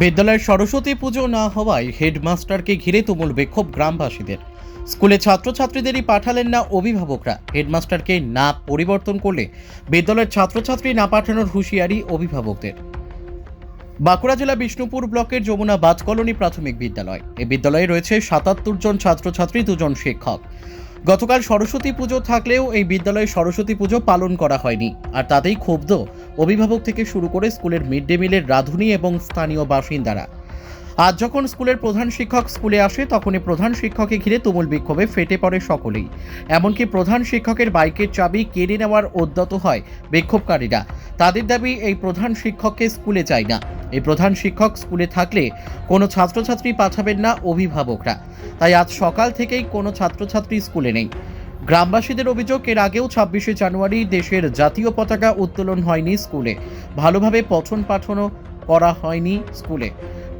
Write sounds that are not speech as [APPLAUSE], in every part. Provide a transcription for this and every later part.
বিদ্যালয়ের সরস্বতী পুজো না হওয়ায় হেডমাস্টারকে ঘিরে তুমুল বিক্ষোভ গ্রামবাসীদের। স্কুলে ছাত্রছাত্রীদেরই পাঠালেন না অভিভাবকরা। হেডমাস্টারকে না পরিবর্তন করলে বিদ্যালয়ের ছাত্রছাত্রী না পাঠানোর হুঁশিয়ারি অভিভাবকদের। বাঁকুড়া জেলা বিষ্ণুপুর ব্লকের যমুনা বাজ কলোনি প্রাথমিক বিদ্যালয়। এই বিদ্যালয়ে রয়েছে সাতাত্তর জন ছাত্রছাত্রী, দুজন শিক্ষক। গতকাল সরস্বতী পুজো থাকলেও এই বিদ্যালয়ে সরস্বতী পুজো পালন করা হয়নি। আর তাতেই ক্ষুব্ধ অভিভাবক থেকে শুরু করে স্কুলের মিড ডে মিলের রাঁধুনি এবং স্থানীয় বাসিন্দারা। আজ যখন স্কুলের প্রধান শিক্ষক স্কুলে আসে, তখনই প্রধান শিক্ষককে ঘিরে তুমুল বিক্ষোভে ফেটে পড়ে সকলেই। এমনকি প্রধান শিক্ষকের বাইকের চাবি কেড়ে নেওয়ার উদ্যত হয় বিক্ষোভকারীরা। তাদের দাবি, এই প্রধান শিক্ষককে স্কুলে চাই না। এই প্রধান শিক্ষক স্কুলে থাকলে কোনো ছাত্রছাত্রী পাঠাবেন না অভিভাবকরা। তাই আজ সকাল থেকেই কোনো ছাত্রছাত্রী স্কুলে নেই। গ্রামবাসীদের অভিযোগ, এর আগেও ছাব্বিশে জানুয়ারি দেশের জাতীয় পতাকা উত্তোলন হয়নি স্কুলে। ভালোভাবে পঠন পাঠনও করা হয়নি স্কুলে।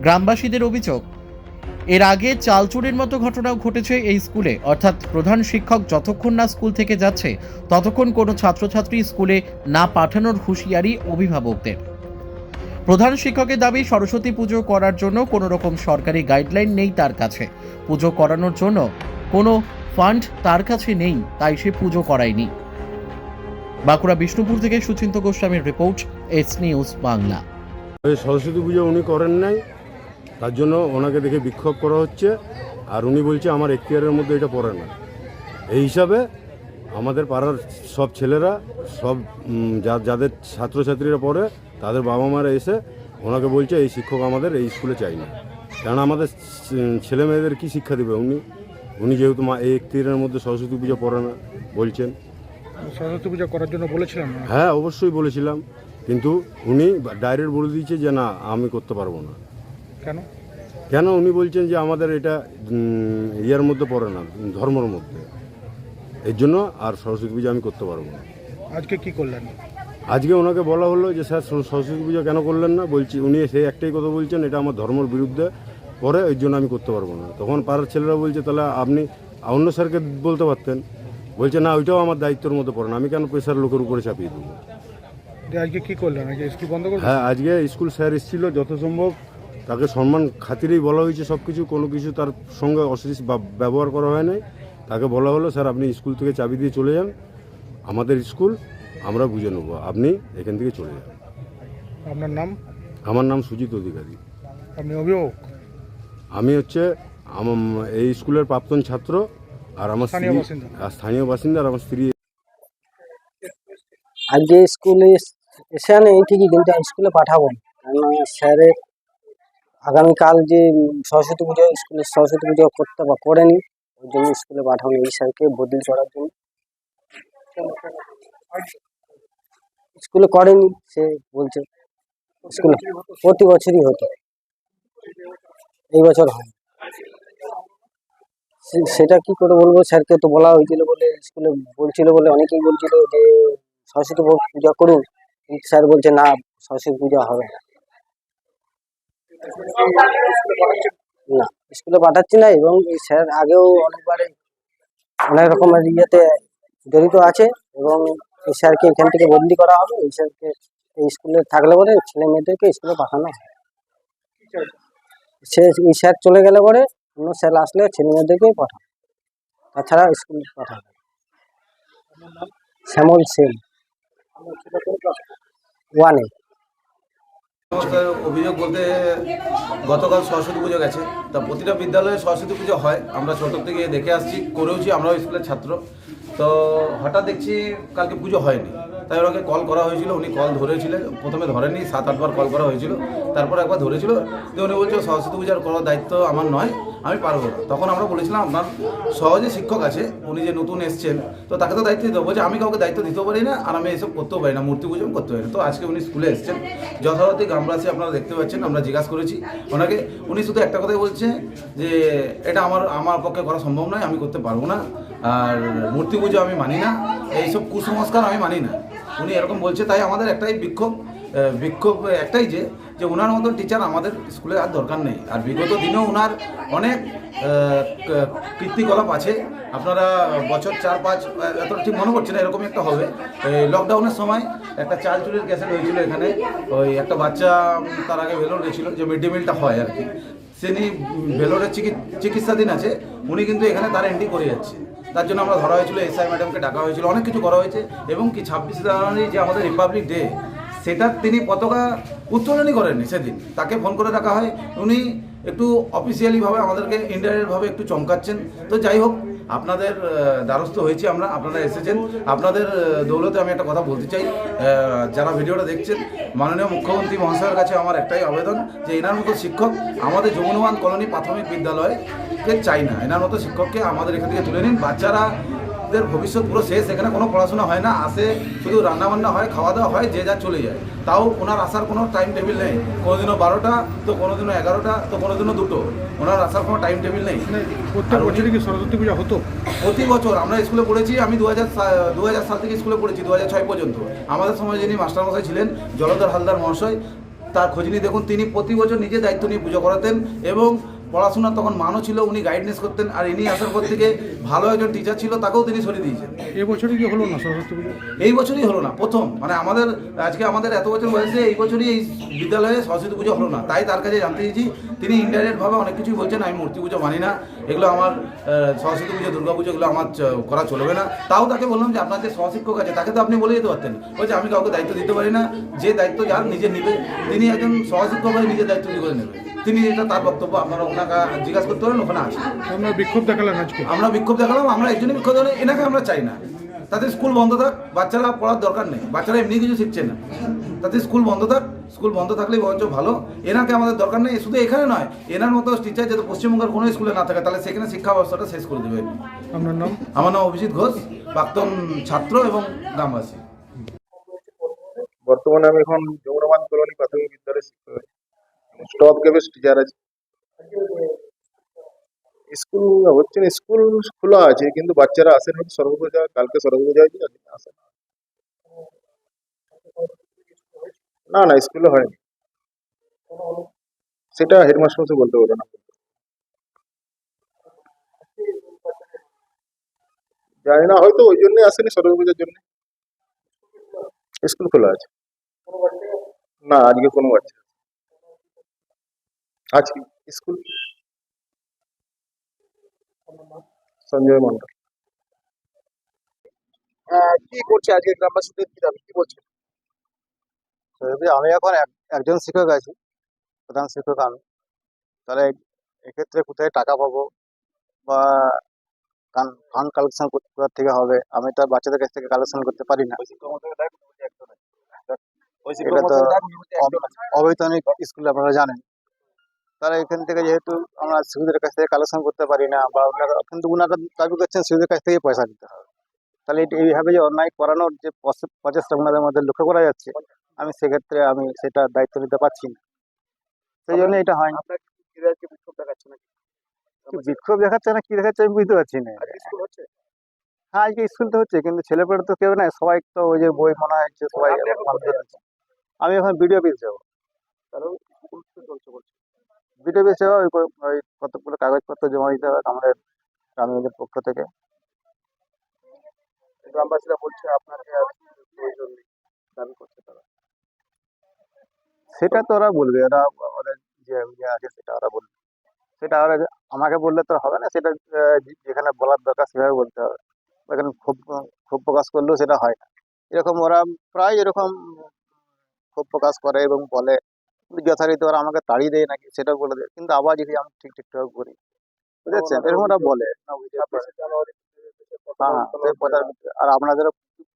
গ্রামবাসীদের অভিযোগ, এর আগে চালচুরির মতো ঘটনাও ঘটেছে এই স্কুলে। অর্থাৎ প্রধান শিক্ষক যতক্ষণ না স্কুল থেকে যাচ্ছে, ততক্ষণ কোনো ছাত্রছাত্রী স্কুলে না পাঠানোর হুঁশিয়ারি অভিভাবকদের। প্রধান শিক্ষকের দাবি, সরস্বতী পুজো করার জন্য কোনো রকম সরকারি গাইডলাইন নেই তার কাছে। পুজো করানোর জন্য কোনো ফান্ড তার কাছে নেই, তাই সে পুজো করায়নি। বাঁকুড়া বিষ্ণুপুর থেকে সুচিন্ত গোস্বামীর report, S news Bangla. Saraswati Puja উনি করেন নাই। তার জন্য ওনাকে দেখে বিক্ষোভ করা হচ্ছে আর উনি বলছে আমার এখতিয়ারের মধ্যে এটা পড়ে না। এই হিসাবে আমাদের পাড়ার সব ছেলেরা সব যা- যাদের ছাত্রছাত্রীরা পড়ে তাদের বাবা মারা এসে ওনাকে বলছে এই শিক্ষক আমাদের এই স্কুলে চাই না। কারণ আমাদের ছেলে মেয়েদের কী শিক্ষা দেবে উনি? উনি যেহেতু মা এই এখতিয়ারের মধ্যে সরস্বতী পুজো পড়ে না বলছেন। সরস্বতী পূজা করার জন্য বলেছিলাম হ্যাঁ অবশ্যই বলেছিলাম। কিন্তু উনি ডাইরেক্ট বলে দিয়েছে যে না আমি করতে পারব না। কেন? কেন? উনি বলছেন যে আমাদের এটা ইয়ের মধ্যে পড়ে না ধর্মের মধ্যে। এর জন্য আর সরস্বতী পুজো আমি করতে পারব না। আজকে কি করলেন? আজকে ওনাকে বলা হলো যে স্যার সরস্বতী পুজো কেন করলেন না? বলছি উনি সেই একটাই কথা বলছেন এটা আমার ধর্মের বিরুদ্ধে পরে ওই জন্য আমি করতে পারব না। তখন পাড়ার ছেলেরা বলছে তাহলে আপনি অন্য স্যারকে বলতে পারতেন। বলছে না ওইটাও আমার দায়িত্বের মধ্যে পড়ে না আমি কেন প্রেশার লোকের উপরে চাপিয়ে দেবো? আজকে কি করলেন? আজকে স্কুল বন্ধ করবেন? হ্যাঁ আজকে স্কুল স্যার এসেছিল যত সম্ভব তাকে সম্মান খাতিরেই বলা হয়েছে সব কিছু কোনো কিছু তার সঙ্গে অশ্লীল বা- ব্যবহার করা হয় নাই। তাকে বলা হলো স্যার আপনি স্কুল থেকে চাবি দিয়ে চলে যান। আমাদের স্কুল আমরা বুঝে নেব। আপনি এখান থেকে চলে যান। আপনার নাম? আমার নাম সুজিত অধিকারী। আপনি অভিভাবক? আমি হচ্ছে আমার এই স্কুলের প্রাক্তন ছাত্র আর আমার স্ত্রী আর স্থানীয় বাসিন্দা আর আমার স্ত্রী আজকে স্কুলে এস- নেই ঠিকই কিন্তু আমি স্কুলে পাঠাবো স্যারের আগামীকাল যে সরস্বতী পুজো, স্কুলে সরস্বতী পুজো করতে বা করেনি, ওই জন্য স্কুলে পাঠাবো না এই স্যারকে বদলি করার জন্য। স্কুলে করেনি, সে বলছে স্কুলে প্রতি বছরই হতো। এই বছর হয়। সেটা কি করে বলব? স্যারকে তো বলা হয়েছিল বলে, স্কুলে বলছিল বলে অনেকেই বলছিল যে সরস্বতী পূজা করুন। স্যার বলছে না, সরস্বতী পূজা হবে না। না স্কুলে পাঠাচ্ছি না এবং এই স্যার আগেও অনেকবারে অনেক রকমের ইয়েতে জড়িত আছে এবং এই স্যারকে এখান থেকে বদলি করা হবে। এই স্যারকে এই স্কুলে থাকলে পরে ছেলে মেয়েদেরকে স্কুলে পাঠানো সে এই স্যার চলে গেলে পরে অন্য স্যার আসলে ছেলে মেয়েদেরকেই পাঠাবে। তাছাড়া স্কুল পাঠাবে শ্যামল সেন। ওয়ানে অভিযোগ বলতে গতকাল সরস্বতী পুজো গেছে। তা প্রতিটা বিদ্যালয়ে সরস্বতী পুজো হয়। আমরা ছোটো থেকে দেখে আসছি, করেওছি, আমরাও স্কুলের ছাত্র। তো হঠাৎ দেখছি কালকে পুজো হয়নি। তাই ওনাকে কল করা হয়েছিল, উনি কল ধরেছিলেন, প্রথমে ধরেননি সাত আটবার কল করা হয়েছিল, তারপর একবার ধরেছিল, যে উনি বলছে, সরস্বতী পূজার করার দায়িত্ব আমার নয়, আমি পারব না। তখন আমরা বলেছিলাম, আপনার সহজে শিক্ষক আছে, উনি যে নতুন এসছেন, তো তাকে তো দায়িত্ব দিতে বলছে, আমি কাউকে দায়িত্ব দিতেও পারি না, আর আমি এসব করতেও পারি না, মূর্তি পুজো করতে পারি না। তো আজকে উনি স্কুলে এসছেন, যথারীতি গ্রামবাসী আপনারা দেখতে পাচ্ছেন, আমরা জিজ্ঞাসা করেছি ওনাকে, উনি শুধু একটা কথাই বলছে, যে এটা আমার আমার পক্ষে করা সম্ভব নয়, আমি করতে পারব না, আর মূর্তি পুজো আমি মানি না, এইসব কুসংস্কার আমি মানি না। উনি এরকম বলছে তাই আমাদের একটাই বিক্ষোভ বিক্ষোভ একটাই যে যে ওনার মতন টিচার আমাদের স্কুলে আর দরকার নেই। আর বিগত দিনেও ওনার অনেক আহ, ক- কীর্তিকলাপ আছে। আপনারা বছর চার পাঁচ এত ঠিক মনে করছে না এরকম একটা হবে। লকডাউনের সময় একটা চাল চুরির ক্যাসেট হয়েছিল এখানে। ওই একটা বাচ্চা তার আগে ভেলোর গেছিল যে মিড ডে মিলটা হয় আর কি। তিনি ভেলোরের চিকি- চিকিৎসাধীন আছে। উনি কিন্তু এখানে তার এন্ট্রি করে যাচ্ছে। তার জন্য আমরা ধরা হয়েছিল, এসআই ম্যাডামকে ডাকা হয়েছিল, অনেক কিছু করা হয়েছে। এবং কি ছাব্বিশে জানুয়ারি যে আমাদের রিপাবলিক ডে, সেটা তিনি পতাকা উত্তোলনই করেননি সেদিন। তাকে ফোন করে ডাকা হয়। উনি একটু অফিসিয়ালিভাবে আমাদেরকে ইনডাইরেক্টভাবে একটু চমকাচ্ছেন। তো যাই হোক আপনাদের দ্বারস্থ হয়েছি আমরা, আপনারা এসেছেন। আপনাদের দৌলতে আমি একটা কথা বলতে চাই। যারা ভিডিওটা দেখছেন, মাননীয় মুখ্যমন্ত্রী মহাশয়ের কাছে আমার একটাই আবেদন যে এনার মতো শিক্ষক আমাদের যমুনওয়ান কলোনি প্রাথমিক বিদ্যালয়কে চাই না। এনার মতো শিক্ষককে আমাদের এখান থেকে তুলে নিন। বাচ্চারা দের ভবিষ্যৎ পুরো শেষ এখানে কোনো পড়াশোনা হয় না আসে শুধু রান্নাবান্না হয় খাওয়া দাওয়া হয় যে যা চলে যায়। তাও ওনার আসার কোনো টাইম টেবিল নেই। কোনোদিনও বারোটা তো কোনোদিনও এগারোটা তো কোনোদিনও দুটো। ওনার আসার কোনো টাইম টেবিল নেই। মানে প্রত্যেক বছরই কি সরস্বতী পূজা হতো? প্রতি বছর আমরা স্কুলে পড়েছি আমি দু হাজার দু হাজার সাল থেকে স্কুলে পড়েছি দু হাজার ছয় পর্যন্ত। আমাদের সময় যিনি মাস্টারমশাই ছিলেন জলধর হালদার মহাশয় তার খোঁজ নিয়ে দেখুন তিনি প্রতি বছর নিজে দায়িত্ব নিয়ে পুজো করাতেন এবং পড়াশোনার তখন মানও ছিল উনি গাইডনেস করতেন আর ইনি আসার পর থেকে ভালো একজন টিচার ছিল তাকেও তিনি সরিয়ে দিয়েছেন। এবছরই কি হলো না সরস্বতী পুজো? এই বছরই হলো না প্রথম। মানে আমাদের আজকে আমাদের এত বছর বয়সে এই বছরই এই বিদ্যালয়ে সরস্বতী পুজো হলো না। তাই তার কাছে জানতে চেয়েছি তিনি ইনডাইরেক্টভাবে অনেক কিছুই বলছেন আমি মূর্তি পুজো মানি না। এগুলো আমার সরস্বতী পুজো দুর্গা পুজো এগুলো আমার করা চলবে না। তাও তাকে বললাম যে আপনার যে সহশিক্ষক আছে তাকে তো আপনি বলে দিতে পারতেন। বলছে আমি কাউকে দায়িত্ব দিতে পারি না। যে দায়িত্ব যার নিজে নেবে। তিনি একজন সহশিক্ষক হয়ে নিজের দায়িত্ব করে নেবে। তিনি এটা তার বক্তব্য আপনারা ওনাকে জিজ্ঞাসা করতে পারেন ওখানে আছে আপনারা বিক্ষোভ দেখালেন আজকে। আমরা বিক্ষোভ দেখালাম আমরা এই জন্য বিক্ষোভ দেখালাম এনাকে আমরা চাই না। তাদের স্কুল বন্ধ থাক বাচ্চারা পড়ার দরকার নেই বাচ্চারা এমনি কিছু শিখছে না। তাদের স্কুল বন্ধ থাক স্কুল বন্ধ থাকলেই বরঞ্চ ভালো। এনাকে আমাদের দরকার নেই শুধু এখানে নয় এনার মতো টিচার যাতে পশ্চিমবঙ্গের কোনো স্কুলে না থাকে তাহলে সেখানে শিক্ষা ব্যবস্থাটা শেষ করে দেবে। আপনার নাম? আমার নাম অভিজিৎ ঘোষ প্রাক্তন ছাত্র এবং গ্রামবাসী। বর্তমানে আমি এখন যমুনাবান কলোনি প্রাথমিক বিদ্যালয়ের শিক্ষক। স্টপ গ্যাপের টিচার আছি স্কুল হচ্ছে না, স্কুল খোলা আছে, কিন্তু বাচ্চারা আসেন হয়তো সর্বপূজা কালকে সর্বপূজা হয়েছে আজকে আসে না। না না, স্কুলে হয়নি। সেটা হেডমাস্টার বলতে পারবে না। জানি না, হয়তো ওই জন্যই আসেনি সর্বপূজার জন্য। স্কুল খোলা আছে। না, আজকে কোনো বাচ্চা আজকে স্কুল সঞ্জয় মন্ডল কি করছে আজকে গ্রামবাসীদের কি দাবি? কি বলছে? আমি এখন এক- একজন শিক্ষক আছি প্রধান শিক্ষক আমি। তাহলে এক্ষেত্রে কোথায় টাকা পাবো বা ফান্ড কালেকশন কোথার থেকে হবে? আমি তো বাচ্চাদের কাছ থেকে কালেকশন করতে পারি না। এটা তো অবৈতনিক স্কুল আপনারা জানেন। তারা এখান থেকে যেহেতু আমরা শিশুদের কাছ থেকে কালেকশন করতে পারি না বা ওনারা কিন্তু ওনারা দাবি করছেন শিশুদের কাছ থেকে পয়সা দিতে হবে। তাহলে এইভাবে যে অন্যায় করানোর যে প্রচেষ্টা ওনাদের মধ্যে লক্ষ্য করা যাচ্ছে আমি সেক্ষেত্রে আমি সেটা দায়িত্ব নিতে পারছি না। সেই জন্য এটা হয় বিক্ষোভ দেখাচ্ছে না কি দেখাচ্ছে আমি বুঝতে পারছি না। হ্যাঁ আজকে স্কুল তো হচ্ছে কিন্তু ছেলেপেলে তো কেউ নাই সবাই তো ওই যে বই মনে হচ্ছে সবাই। আমি এখন ভিডিও অফিস যাব অফিস যাব ওই ওই কতগুলো কাগজপত্র জমা দিতে হবে আমাদের গ্রামীণদের পক্ষ থেকে। গ্রামবাসীরা বলছে আপনাকে আর প্রয়োজন নেই, দাবি করছে তারা। সেটা তো ওরা বলবে, ওরা ওদের যে ইয়ে আছে সেটা ওরা বলবে। সেটা ওরা আমাকে বললে তো হবে না, সেটা যেখানে বলার দরকার সেভাবে বলতে হবে। এখানে ক্ষোভ ক্ষোভ প্রকাশ করলেও সেটা হয় না। এরকম ওরা প্রায় এরকম ক্ষোভ প্রকাশ করে এবং বলে যথারীতি ওরা আমাকে তাড়িয়ে দেয় নাকি সেটা বলে দেয় কিন্তু আবার যদি আমি ঠিক ঠিকঠাক করি বুঝেছেন এরকম ওরা বলে হ্যাঁ হ্যাঁ আর আপনাদেরও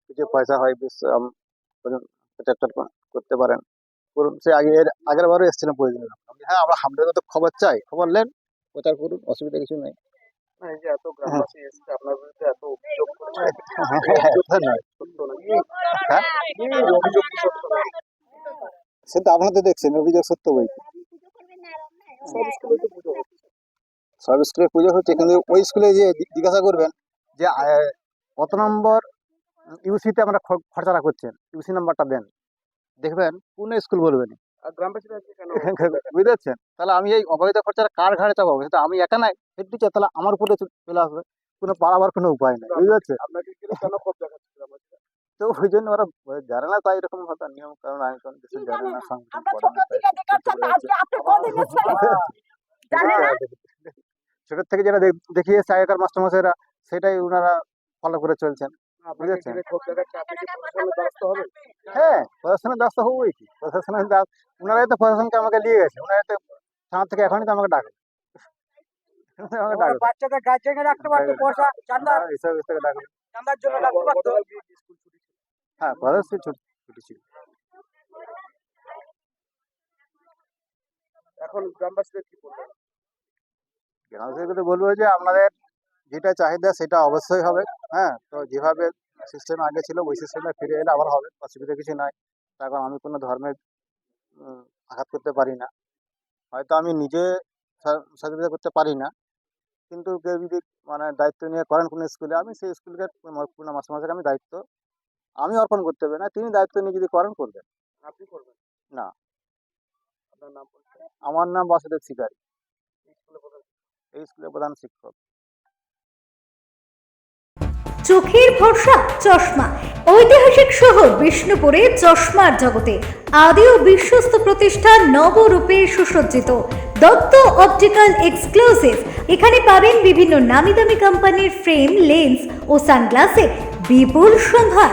কিছু পয়সা হয় বেশ করতে পারেন করুন সে আগে আগের বারও এসেছিলাম প্রয়োজন হ্যাঁ আমরা আপনাদের তো খবর চাই খবর নেন প্রচার করুন অসুবিধা কিছু নেই এই যে এত গ্রামবাসী এসছে আপনার সে তো আপনারা তো দেখছেন অভিযোগ সত্য বই সব স্কুলে পুজো হচ্ছে কিন্তু ওই স্কুলে যে জিজ্ঞাসা করবেন যে কত নম্বর ইউসিতে আমরা খরচাটা করছেন ইউসি নাম্বারটা দেন। দেখবেন কোন স্কুল বলবেন? [LAUGHS] বুঝতে পারছেন তাহলে আমি এই অবৈধ খরচাটা কার ঘাড়ে চাপাবো? সেটা আমি একা নাই হেড টিচার তাহলে আমার উপরে চলে আসবে। কোনো পালাবার কোনো উপায় নেই বুঝতে পারছেন আপনাকে ঘিরে কেন ক্ষোভ দেখাচ্ছে গ্রামবাসীরা তো ওই জন্য ওরা জানে না তাই এরকম নিয়ম কারণ কানুন কিছু জানে না ছোট থেকে [LAUGHS] যেটা দেখ- দেখিয়েছে আগেকার মাস্টারমশাইরা সেটাই ওনারা ফলো করে চলছেন। হ্যাঁ প্রশাসনের দাস তো হবোই কি? প্রশাসনের দাস ওনারাই তো প্রশাসনকে আমাকে নিয়ে গেছে ওনারাই তো থানা থেকে এখনই তো আমাকে ডাকে। [LAUGHS] আমাকে ডাকে। বাচ্চাদের গার্জেনে রাখতে পারতো পয়সা চান্দা এইসব থেকে ডাকে চান্দার জন্য রাখতে পারতো। হ্যাঁ কলেজ ছুটি ছুটি ছিল। এখন গ্রামবাসীদের কি বলবেন? গ্রামবাসীকে বলব যে আপনাদের যেটা চাহিদা সেটা অবশ্যই হবে হ্যাঁ তো যেভাবে সিস্টেম আগে ছিল ওই সিস্টেমে ফিরে এলে আবার হবে অসুবিধা কিছু নাই। তার কারণ আমি কোনো ধর্মের আঘাত করতে পারি না। হয়তো আমি নিজে সহযোগিতা করতে পারি না কিন্তু কেউ যদি মানে দায়িত্ব নিয়ে করেন কোনো স্কুলে আমি সেই স্কুলকে মাসে মাস্টারমশাইকে আমি দায়িত্ব আমি অর্পণ করতে হবে না তিনি দায়িত্ব নিয়ে যদি করেন করবেন। আপনি করবেন? না। আপনার নাম আমার নাম বাসুদেব শিকারী। এই প্রধান স্কুলের প্রধান শিক্ষক। চোখের ভরসা চশমা। ঐতিহাসিক শহর বিষ্ণুপুরে চশমার জগতে আদি ও বিশ্বস্ত প্রতিষ্ঠান নবরূপে সুসজ্জিত। Dutta optical exclusive. এখানে পাবেন বিভিন্ন নামি দামি কোম্পানির ফ্রেম লেন্স ও সানগ্লাসের বিপুল সম্ভার